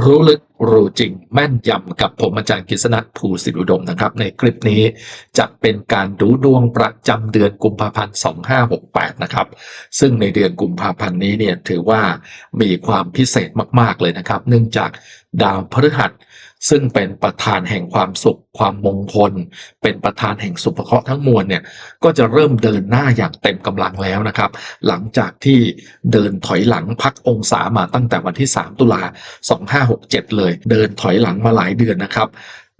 รู้ลึกรู้จริง แม่นยำกับผมอาจารย์กฤษณะภูสิริอุดมนะครับ ในคลิปนี้จะเป็นการดูดวงประจำเดือนกุมภาพันธ์ 2568 นะครับ ซึ่งในเดือนกุมภาพันธ์นี้เนี่ยถือว่ามีความพิเศษมาก ๆ เลยนะครับ เนื่องจากดาวพฤหัส ซึ่งเป็นประธานแห่งความสุข ความมงคล เป็นประธานแห่งสุภเคราะห์ทั้งมวลเนี่ยก็จะเริ่มเดินหน้าอย่างเต็มกำลังแล้วนะครับ หลังจากที่เดินถอยหลังพักองศามาตั้งแต่วันที่ 3 ตุลา2567 เลย เดินถอยหลังมาหลายเดือนนะครับ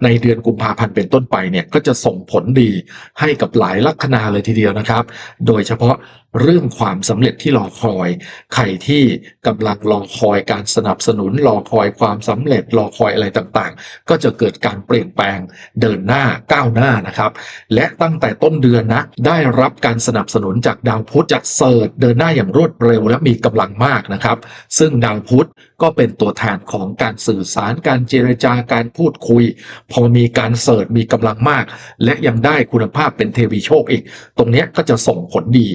ในเดือนกุมภาพันธ์เป็นต้นไปเนี่ยก็จะส่งผลดีให้กับหลายลัคนาเลยทีเดียวนะครับ โดยเฉพาะ เรื่องความสำเร็จที่รอคอย ใครที่กำลังรอคอยการสนับสนุนรอคอยความสำเร็จรอคอยอะไรต่างๆ ก็จะเกิดการเปลี่ยนแปลงเดินหน้าก้าวหน้านะครับ และตั้งแต่ต้นเดือนนะได้รับการสนับสนุนจากดาวพุธจากเซิร์ชเดินหน้าอย่างรวดเร็วและมีกำลังมากนะครับ ซึ่งดาวพุธก็เป็นตัวแทนของการสื่อสารการเจรจาการพูดคุย พอมีการเสิร์ชมีกำลังมาก และยังได้คุณภาพเป็นเทวีโชคอีก ตรงนี้ก็จะส่งผลดี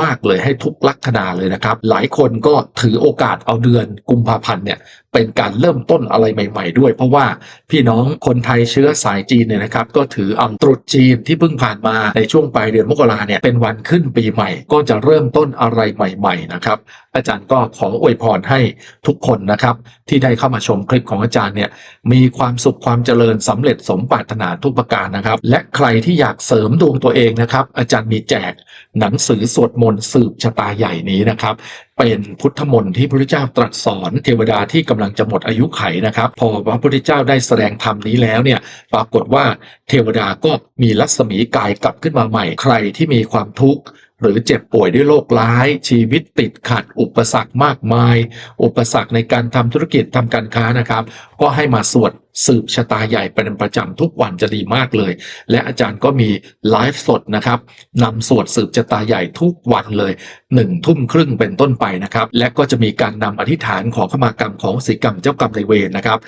มาก ๆ เลยให้ทุกลัคนาเลยนะครับ หลายคนก็ถือโอกาสเอาเดือนกุมภาพันธ์เนี่ย เป็นการเริ่มต้นอะไรใหม่ ๆ ด้วย เพราะว่าพี่น้องคนไทยเชื้อสายจีนเนี่ยนะครับ ก็ถือเอาตรุษจีนที่เพิ่งผ่านมาในช่วงปลายเดือนมกราเนี่ยเป็นวันขึ้นปีใหม่ ก็จะเริ่มต้นอะไรใหม่ ๆ นะครับ อาจารย์ก็ขออวยพรให้ทุกคนนะครับ ที่ได้เข้ามาชมคลิปของอาจารย์เนี่ยมีความสุขความเจริญสำเร็จสมปรารถนาทุกประการนะครับ และใครที่อยากเสริมดวงตัวเองนะครับ อาจารย์มีแจกหนังสือสวดมนต์สืบชะตาใหญ่นี้นะครับเป็นพุทธมนต์ที่พระพุทธเจ้าตรัสสอนเทวดาที่กำลังจะหมดอายุไขนะครับ พอพระพุทธเจ้าได้แสดงธรรมนี้แล้วเนี่ยปรากฏว่าเทวดาก็มีลัศมีกายกลับขึ้นมาใหม่ใครที่มีความทุกข์ หรือเจ็บป่วยด้วยโรคร้าย ชีวิตติดขัด อุปสรรคมากมาย อุปสรรคในการทำธุรกิจทำการค้านะครับ ก็ให้มาสวดสืบชะตาใหญ่เป็นประจำทุกวันจะดีมากเลย และอาจารย์ก็มีไลฟ์สดนะครับนำสวดสืบชะตาใหญ่ทุกวันเลยหนึ่งทุ่มครึ่งเป็นต้นไปนะครับ และก็จะมีการนำอธิษฐานขอขมากรรมของศิกรรมเจ้ากรรมนายเวรนะครับ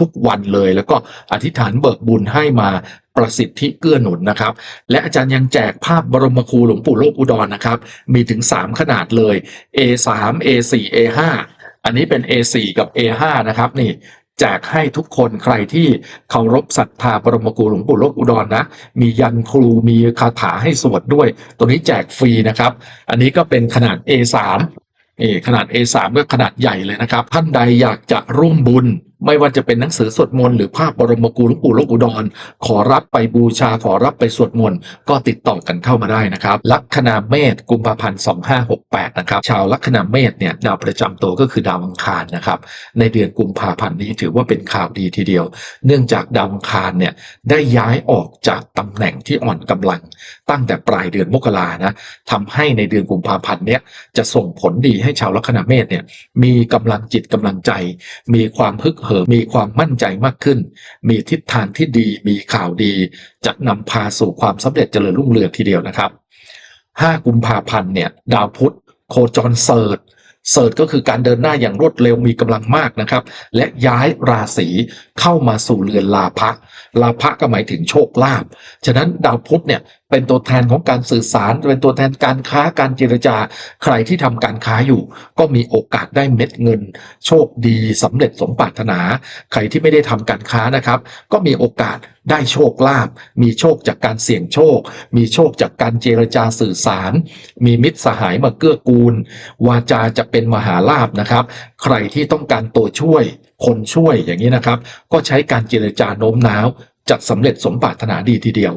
ทุกๆวันเลย แล้วก็อธิษฐานเบิกบุญให้มาประสิทธิเกื้อหนุนนะครับ และอาจารย์ยังแจกภาพบรมครูหลวงปู่โลกอุดรนะครับ มีถึง 3 ขนาดเลย A3 A4 A5 อันนี้เป็น A4 กับ A5 นะครับนี่แจกให้ทุกคนใครที่เคารพศรัทธาบรมครูหลวงปู่โลกอุดรนะ มียันครูมีคาถาให้สวดด้วย ตัวนี้แจกฟรีนะครับ อันนี้ก็เป็นขนาด A3 เออขนาด A3 ก็ขนาดใหญ่เลยนะครับ ท่านใดอยากจะร่วมบุญ ไม่ว่าจะเป็นหนังสือสวดมนต์หรือภาพบรมครูหลวงปู่ลกอุดร ขอรับไปบูชาขอรับไปสวดมนต์ก็ติดต่อกันเข้ามาได้นะครับ ลัคนาเมษกุมภาพันธ์2568 นะครับ ชาวลัคนาเมษเนี่ยดาวประจำตัวก็คือดาวอังคารนะครับ ในเดือนกุมภาพันธ์นี้ถือว่าเป็นข่าวดีทีเดียว เนื่องจากดาวอังคารเนี่ยได้ย้ายออกจากตำแหน่งที่อ่อนกำลัง ตั้งแต่ปลายเดือนมกรานะทำให้ในเดือนกุมภาพันธ์เนี่ยจะส่งผลดีให้ชาวลัคนาเมษเนี่ยมีกำลังจิตกำลังใจ มีความฮึกเหิมมีความมั่นใจมากขึ้น มีทิศทางที่ดี มีข่าวดี จะนำพาสู่ความสำเร็จเจริญรุ่งเรืองทีเดียวนะครับ 5 กุมภาพันธ์เนี่ยดาวพุธโคจรเสิร์ชเสิร์ชก็คือการเดินหน้าอย่างรวดเร็วมีกำลังมากนะครับ และย้ายราศีเข้ามาสู่เรือนลาภะลาภะก็หมายถึงโชคลาภฉะนั้นดาวพุธเนี่ย เป็นตัวแทนของการสื่อสาร เป็นตัวแทนการค้าการเจรจา ใครที่ทำการค้าอยู่ ก็มีโอกาสได้เม็ดเงิน โชคดีสำเร็จสมปรารถนา ใครที่ไม่ได้ทำการค้านะครับ ก็มีโอกาสได้โชคลาภมีโชคจากการเสี่ยงโชค มีโชคจากการเจรจาสื่อสาร มีมิตรสหายมาเกื้อกูล วาจาจะเป็นมหาลาภนะครับ ใครที่ต้องการตัวช่วย คนช่วยอย่างนี้นะครับ ก็ใช้การเจรจาโน้มน้าวจัดสำเร็จสมปรารถนาดีทีเดียว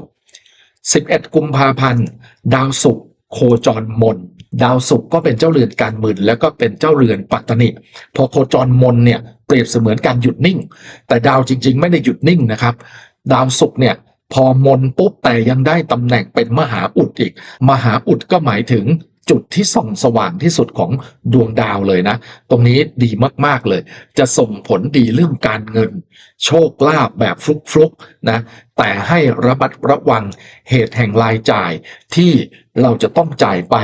11 กุมภาพันธ์ ดาวศุกร์โคจรมน ดาวศุกร์ก็เป็นเจ้าเรือนการเงินแล้วก็เป็นเจ้าเรือนปัตตนิพอโคจรมนเนี่ยเปรียบเสมือนการหยุดนิ่ง แต่ดาวจริง ๆ ไม่ได้หยุดนิ่งนะครับ ดาวศุกร์เนี่ยพอมนปุ๊บแต่ยังได้ตำแหน่งเป็นมหาอุดอีก มหาอุดก็หมายถึง จุดที่ส่องสว่างที่สุดของดวงดาวเลยนะ ตรงนี้ดีมากๆเลย จะส่งผลดีเรื่องการเงิน โชคลาภแบบฟลุกๆนะแต่ให้ระมัดระวังเหตุแห่งรายจ่ายที่เราจะต้องจ่ายไป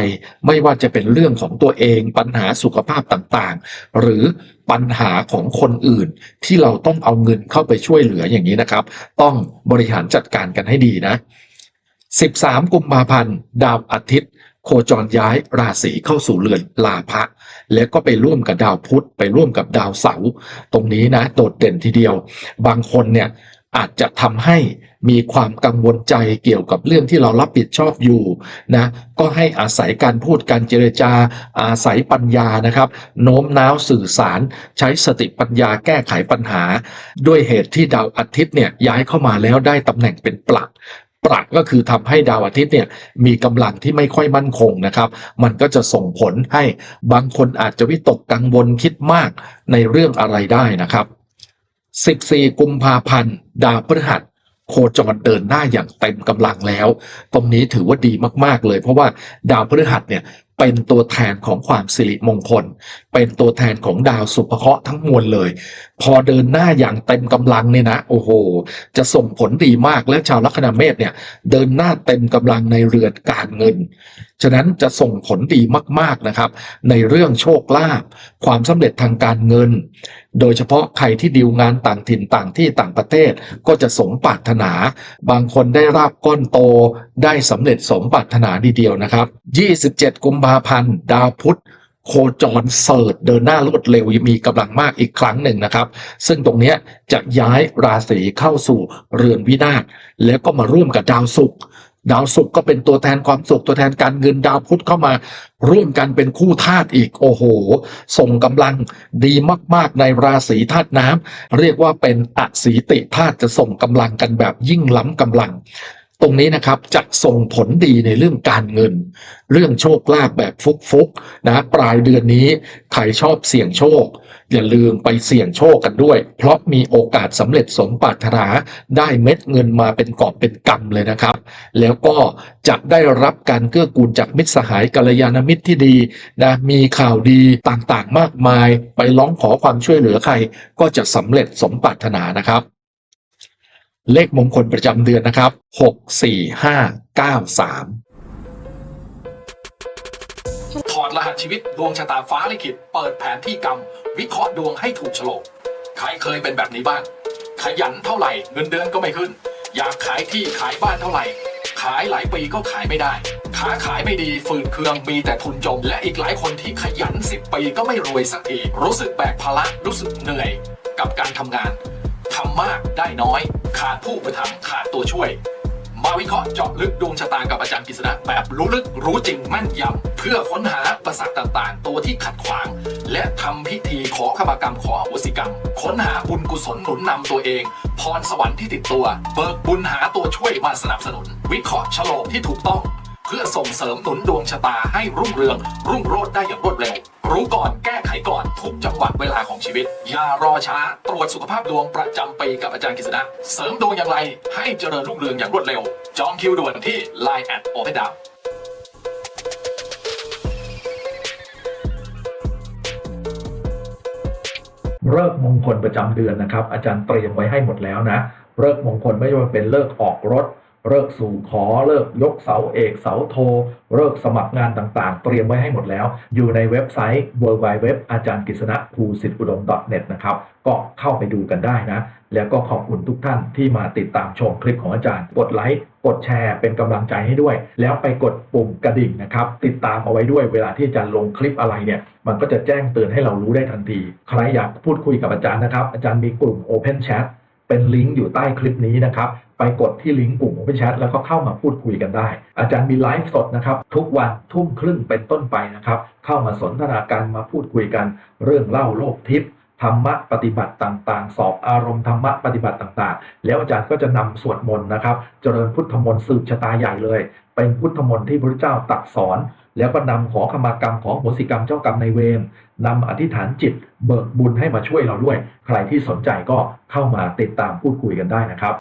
ไม่ว่าจะเป็นเรื่องของตัวเองปัญหาสุขภาพต่างๆ หรือปัญหาของคนอื่น ที่เราต้องเอาเงินเข้าไปช่วยเหลืออย่างนี้นะครับ ต้องบริหารจัดการกันให้ดีนะ 13 กุมภาพันธ์ ดาวอาทิตย์ โคจรย้ายราศีเข้าสู่เรือนลาภะแล้วก็ไปร่วมกับดาวพุธไปร่วมกับดาวเสาร์ตรงนี้นะโดดเด่นทีเดียว บางคนเนี่ยอาจจะทำให้มีความกังวลใจเกี่ยวกับเรื่องที่เรารับผิดชอบอยู่นะก็ให้อาศัยการพูดการเจรจา อาศัยปัญญานะครับ โน้มน้าวสื่อสาร ใช้สติปัญญาแก้ไขปัญหา ด้วยเหตุที่ดาวอาทิตย์เนี่ยย้ายเข้ามาแล้วได้ตำแหน่งเป็นปลัก ปรักก็คือทำให้ดาวอาทิตย์เนี่ยมีกำลังที่ไม่ค่อยมั่นคงนะครับ มันก็จะส่งผลให้บางคนอาจจะวิตกกังวลคิดมากในเรื่องอะไรได้นะครับ 14 กุมภาพันธ์ ดาวพฤหัสโคจรเดินหน้าอย่างเต็มกำลังแล้ว ตรงนี้ถือว่าดีมากๆเลย เพราะว่าดาวพฤหัสเนี่ย เป็นตัวแทนของความสิริมงคล เป็นตัวแทนของดาวสุภเคราะห์ทั้งมวลเลย พอเดินหน้าอย่างเต็มกำลังเนี่ยนะ โอ้โห จะส่งผลดีมากและชาวลัคนาเมษเนี่ย เดินหน้าเต็มกำลังในเรือนการเงิน ฉะนั้นจะส่งผลดีมากๆนะครับ ในเรื่องโชคลาภความสำเร็จทางการเงิน โดยเฉพาะใครที่ดีลงานต่างถิ่นต่างที่ต่างประเทศก็จะสมปรารถนา บางคนได้ราบก้อนโต ได้สำเร็จสมปรารถนาดีเดียวนะครับ 27 กุมภาพันธ์ดาวพุธโคจรเสิร์ชเดินหน้ารวดเร็วมีกำลังมากอีกครั้งหนึ่งนะครับ ซึ่งตรงนี้จะย้ายราศีเข้าสู่เรือนวินาศแล้วก็มาร่วมกับดาวศุกร์ ดาวศุกร์ก็เป็นตัวแทนความสุขตัวแทนการเงินดาวพุธเข้ามาร่วมกันเป็นคู่ธาตุอีกโอ้โห ส่งกำลังดีมาก ๆ ในราศีธาตุน้ำเรียกว่าเป็นอสีติธาตุจะส่งกำลังกันแบบยิ่งล้ำกำลัง ตรงนี้นะครับจะส่งผลดีในเรื่องการเงิน เรื่องโชคลาภแบบฟุกๆนะปลายเดือนนี้ใครชอบเสี่ยงโชค อย่าลืมไปเสี่ยงโชคกันด้วย เพราะมีโอกาสสำเร็จสมปรารถนาได้เม็ดเงินมาเป็นกอบเป็นกำเลยนะครับ แล้วก็จะได้รับการเกื้อกูลจากมิตรสหายกัลยาณมิตรที่ดีนะมีข่าวดีต่างๆมากมาย ไปร้องขอความช่วยเหลือใครก็จะสำเร็จสมปรารถนานะครับ เลขมงคลประจำเดือนนะครับ 6 4 5 9 3ถอดรหัสชีวิตดวงชะตาฟ้าลิขิตเปิดแผนที่กรรม วิเคราะห์ดวงให้ถูกโฉลกใครเคยเป็นแบบนี้บ้าง ขยันเท่าไหร่เงินเดือนก็ไม่ขึ้น อยากขายที่ขายบ้านเท่าไหร่ ขายหลายปีก็ขายไม่ได้ค้าขายไม่ดีฝืนเคืองมีแต่ทุนจม และอีกหลายคนที่ขยัน10ปีก็ไม่รวยสักทีรู้สึกแบกภาระรู้สึกเหนื่อย กับการทำงานทำมากได้น้อย ขาดผู้ประทำขาดตัวช่วย มาวิเคราะห์เจาะลึกดวงชะตากับอาจารย์กฤษณะแบบรู้ลึกรู้จริงแม่นยำเพื่อค้นหาประสาทต่างๆ ตัวที่ขัดขวาง และทำพิธีขอขมากรรมขออโหสิกรรม ค้นหาบุญกุศลหนุนนำตัวเอง พรสวรรค์ที่ติดตัว เบิกบุญหาตัวช่วยมาสนับสนุน วิเคราะห์ฉลกที่ถูกต้อง พื่อส่งเสริมหนุนดวงชะตาให้รุ่งเรือง รุ่งโรจน์ได้อย่างรวดเร็ว รู้ก่อนแก้ไขก่อนทุกจังหวะเวลาของชีวิต อย่ารอช้า ตรวจสุขภาพดวงประจำปีกับอาจารย์กฤษณะเสริมดวงอย่างไร ให้เจริญรุ่งเรืองอย่างรวดเร็ว จองคิวด่วนที่ Line แอดโอเพนดาวเลิกมงคลประจำเดือนนะครับ อาจารย์เตรียมไว้ให้หมดแล้วนะเลิกมงคลไม่ว่าเป็นเลิกออกรถ เลิกสู่ขอเลิกยกเสาเอกเสาโท เลิกสมัครงานต่างๆ เตรียมไว้ให้หมดแล้ว อยู่ในเว็บไซต์ w w w อาจารย์กฤษณะภูสิทธิอุดม .net นะครับ ก็เข้าไปดูกันได้นะ แล้วก็ขอบคุณทุกท่านที่มาติดตามชมคลิปของอาจารย์ กดไลค์กดแชร์เป็นกำลังใจให้ด้วย แล้วไปกดปุ่มกระดิ่งนะครับ ติดตามเอาไว้ด้วยเวลาที่อาจารย์ลงคลิปอะไรเนี่ย มันก็จะแจ้งเตือนให้เรารู้ได้ทันที ใครอยากพูดคุยกับอาจารย์นะครับ อาจารย์มีกลุ่ม Open Chat เป็นลิงก์อยู่ใต้คลิปนี้นะครับ ไปกดที่ลิงก์กลุ่ม Open Chat แล้วก็เข้ามาพูดคุยกันได้ อาจารย์มีไลฟ์สดนะครับ ทุกวันทุ่มครึ่งเป็นต้นไปนะครับ เข้ามาสนทนาการมาพูดคุยกัน เรื่องเล่าโลกทิพย์ธรรมะปฏิบัติต่างๆ สอบอารมณ์ธรรมะปฏิบัติต่างๆ แล้วอาจารย์ก็จะนำสวดมนต์นะครับ เจริญพุทธมนต์สืบชะตาใหญ่เลย เป็นพุทธมนต์ที่พระเจ้าตรัสสอน แล้วก็นำขอขมากรรมของโหสิกรรมเจ้ากรรมในเวรนำอธิษฐานจิต เบิกบุญให้มาช่วยเราด้วย ใครที่สนใจก็เข้ามาติดตามพูดคุยกันได้นะครับ